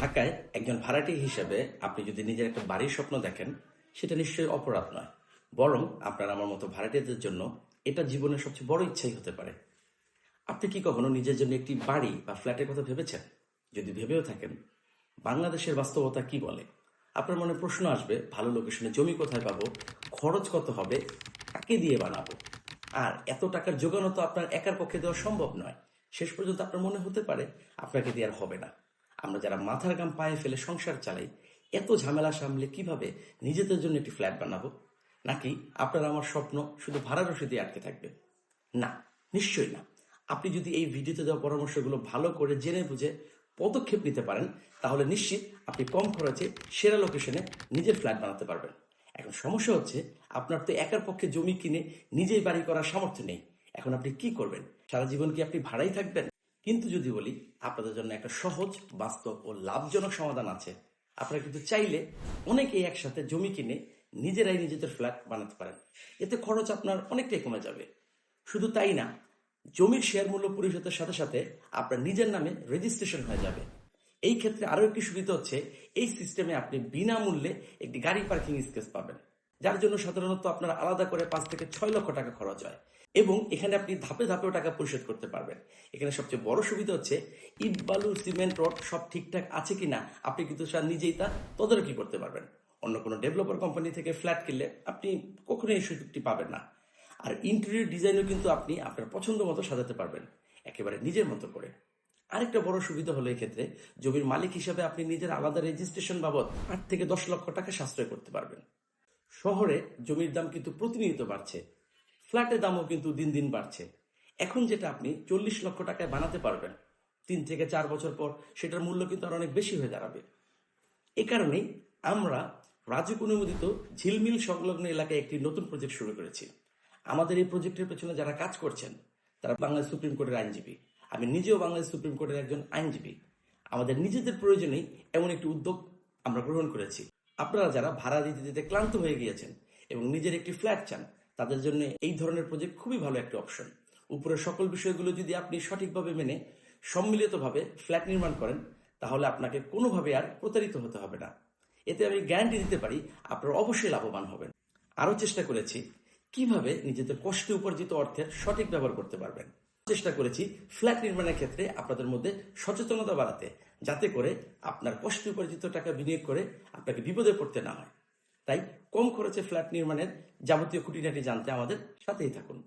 ঢাকায় একজন ভাড়াটি হিসেবে আপনি যদি নিজের একটা বাড়ির স্বপ্ন দেখেন, সেটা নিশ্চয়ই অপরাধ নয়। বরং আপনার আমার মতো ভাড়াটিদের জন্য এটা জীবনের সবচেয়ে বড় ইচ্ছাই হতে পারে। আপনি কি কখনো নিজের জন্য একটি বাড়ি বা ফ্ল্যাটের কথা ভেবেছেন? যদি ভেবেও থাকেন, বাংলাদেশের বাস্তবতা কি বলে? আপনার মনে প্রশ্ন আসবে, ভালো লোকেশনে জমি কোথায় পাবো, খরচ কত হবে, কাকে দিয়ে বানাবো? আর এত টাকার যোগানো তো আপনার একার পক্ষে দেওয়া সম্ভব নয়। শেষ পর্যন্ত আপনার মনে হতে পারে, আপনাকে দেওয়ার হবে না। আমরা যারা মাথার গাম পায়ে ফেলে সংসার চালাই, এত ঝামেলা সামলে কীভাবে নিজেদের জন্য একটি ফ্ল্যাট বানাবো? নাকি আপনার আমার স্বপ্ন শুধু ভাড়া রসিদে আটকে থাকবে না, নিশ্চয়ই না। আপনি যদি এই ভিডিওতে দেওয়া পরামর্শগুলো ভালো করে জেনে বুঝে পদক্ষেপ নিতে পারেন, তাহলে নিশ্চিত আপনি কম খরচে সেরা লোকেশনে নিজের ফ্ল্যাট বানাতে পারবেন। এখন সমস্যা হচ্ছে, আপনার তো একার পক্ষে জমি কিনে নিজেই বাড়ি করার সামর্থ্য নেই। এখন আপনি কি করবেন? সারা জীবন কি আপনি ভাড়াই থাকবেন? কিন্তু যদি বলি, আপনাদের জন্য একটা সহজ, বাস্তব ও লাভজনক সমাধান আছে। আপনারা কিন্তু চাইলে অনেকেই একসাথে জমি কিনে নিজেরাই নিজেদের ফ্ল্যাট বানাতে পারেন। এতে খরচ আপনার অনেকটাই কমে যাবে। শুধু তাই না, জমির শেয়ার মূল্য পরিশোধের সাথে সাথে আপনার নিজের নামে রেজিস্ট্রেশন হয়ে যাবে। এই ক্ষেত্রে আরও একটি সুবিধা হচ্ছে, এই সিস্টেমে আপনি বিনামূল্যে একটি গাড়ি পার্কিং স্পেস পাবেন। যার জন্য সাধারণত আপনার আলাদা করে পাঁচ থেকে ছয় লক্ষ টাকা খরচ হয়। এবং এখানে আপনি ধাপে ধাপেও টাকা পরিশোধ করতে পারবেন। এখানে সবচেয়ে বড় সুবিধা হচ্ছে, ইট, বালু, সিমেন্ট, রড সব ঠিকঠাক আছে কিনা, আপনি কিন্তু স্যার নিজেই তা তদারকি করতে পারবেন। অন্য কোনো ডেভেলপার কোম্পানি থেকে ফ্ল্যাট কিনলে আপনি কখনোই এই সুযোগটি পাবেন না। আর ইন্টেরিয়র ডিজাইনও কিন্তু আপনি আপনার পছন্দ মতো সাজাতে পারবেন, একেবারে নিজের মতো করে। আরেকটা বড় সুবিধা হলো এক্ষেত্রে, জমির মালিক হিসাবে আপনি নিজের আলাদা রেজিস্ট্রেশন বাবদ আট থেকে দশ লক্ষ টাকা সাশ্রয় করতে পারবেন। শহরে জমির দাম কিন্তু প্রতিনিয়ত বাড়ছে। ফ্ল্যাটের দামও কিন্তু দিন দিন বাড়ছে। এখন যেটা আপনি চল্লিশ লক্ষ টাকায় বানাতে পারবেন, তিন থেকে চার বছর পর সেটার মূল্য কিন্তু আর অনেক বেশি হয়ে দাঁড়াবে। এ কারণেই আমরা রাজুক অনুমোদিত ঝিলমিল সংলগ্ন এলাকায় একটি নতুন প্রজেক্ট শুরু করেছি। আমাদের এই প্রজেক্টের পেছনে যারা কাজ করছেন, তারা বাংলাদেশ সুপ্রিম কোর্টের আইনজীবী। আমি নিজেও বাংলাদেশ সুপ্রিম কোর্টের একজন আইনজীবী। আমাদের নিজেদের প্রয়োজনেই এমন একটি উদ্যোগ আমরা গ্রহণ করেছি। আপনারা যারা ভাড়া দিতে দিতে ক্লান্ত হয়ে গিয়েছেন এবং নিজের একটি ফ্ল্যাট চান, তাদের জন্য এই ধরনের প্রজেক্ট খুবই ভালো একটি অপশন উপরের সকল বিষয়গুলো যদি আপনি সঠিকভাবে মেনে সম্মিলিতভাবে ফ্ল্যাট নির্মাণ করেন, তাহলে আপনাকে কোনোভাবে আর প্রতারিত হতে হবে না। এতে আমি গ্যারান্টি দিতে পারি আপনারা অবশ্যই লাভবান হবেন। আরও চেষ্টা করেছি কীভাবে নিজেদের কষ্টে উপার্জিত অর্থের সঠিক ব্যবহার করতে পারবেন। চেষ্টা করেছি ফ্ল্যাট নির্মাণের ক্ষেত্রে আপনাদের মধ্যে সচেতনতা বাড়াতে, যাতে করে আপনার কষ্ট উপার্জিত টাকা বিনিয়োগ করে আপনাকে বিপদে পড়তে না হয়। তাই কম খরচে ফ্ল্যাট নির্মাণের যাবতীয় খুঁটিনাটি জানতে আমাদের সাথেই থাকুন।